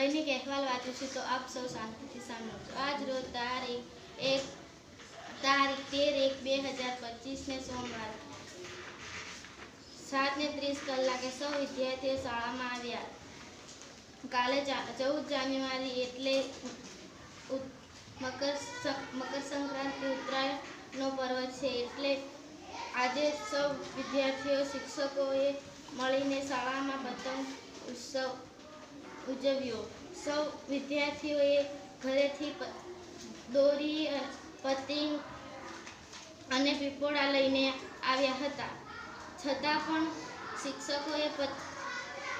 દૈનિક અહેવાલ વાંચું છું તો આપ સૌ શાંતિથી સાંભળો આજ રોજ તારીખ એક, તારીખ તેર એક બે હજાર પચીસને સોમવાર સાતને ત્રીસ કલાકે સૌ વિદ્યાર્થીઓ શાળામાં આવ્યા. કાલે ચૌદ જાન્યુઆરી એટલે મકર મકર સંક્રાંતિ ઉત્તરાયણનો પર્વ છે એટલે આજે સૌ વિદ્યાર્થીઓ, શિક્ષકોએ મળીને શાળામાં પતંગ ઉત્સવ ઉજવ્યો. સૌ વિદ્યાર્થીઓએ ઘરેથી દોરી પતંગ અને પીપોળા લઈને આવ્યા હતા. છતાં પણ શિક્ષકોએ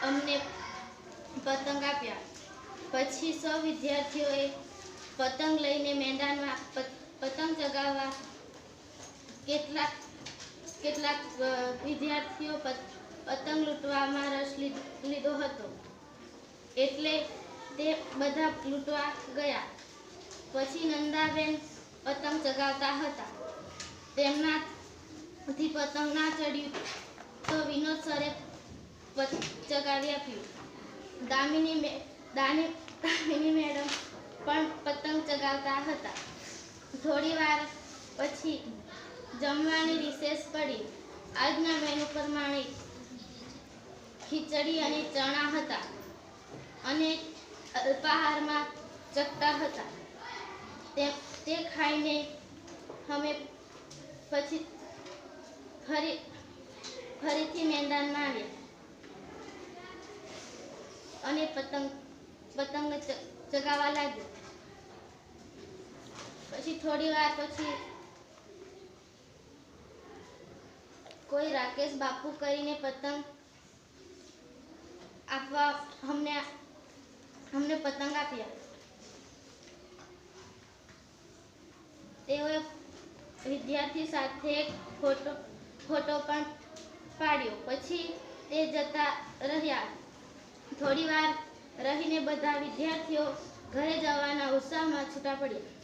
અમને પતંગ આપ્યા. પછી સૌ વિદ્યાર્થીઓએ પતંગ લઈને મેદાનમાં પતંગ ચગાવવા કેટલાક કેટલાક વિદ્યાર્થીઓ પતંગ લૂંટવામાં રસ લીધો હતો. એટલે તે બધા લૂંટવા ગયા. પછી નંદાબેન પતંગ ચગાવતા હતા. તેમનાથી પતંગ ના ચડ્યું તો વિનોદ સરે ચગાવી આપ્યું. દામિની મે, દાની, દામિની મેડમ પણ પતંગ ચગાવતા હતા. થોડી વાર પછી જમવાની રિસેસ પડી. આજના મેનુ પ્રમાણે ખીચડી અને ચણા હતા. અને અલ્પાહારમાં જગતા હતા. તે તે ખાઈને અમે પછી ફરી, ફરીથી મેદાનમાં આવ્યા. અને પતંગ પતંગ ચગાવવા લાગ્યો. પછી થોડી વાર પછી કોઈ રાકેશ બાપુ કરીને પતંગ આપવા અમને અમને પતંગ આપ્યા. તેઓએ વિદ્યાર્થી સાથે ફોટો ફોટો પણ પાડ્યો. પછી તે જતા રહ્યા. થોડી વાર રહીને બધા વિદ્યાર્થીઓ ઘરે જવાના ઉત્સાહમાં છૂટા પડ્યા.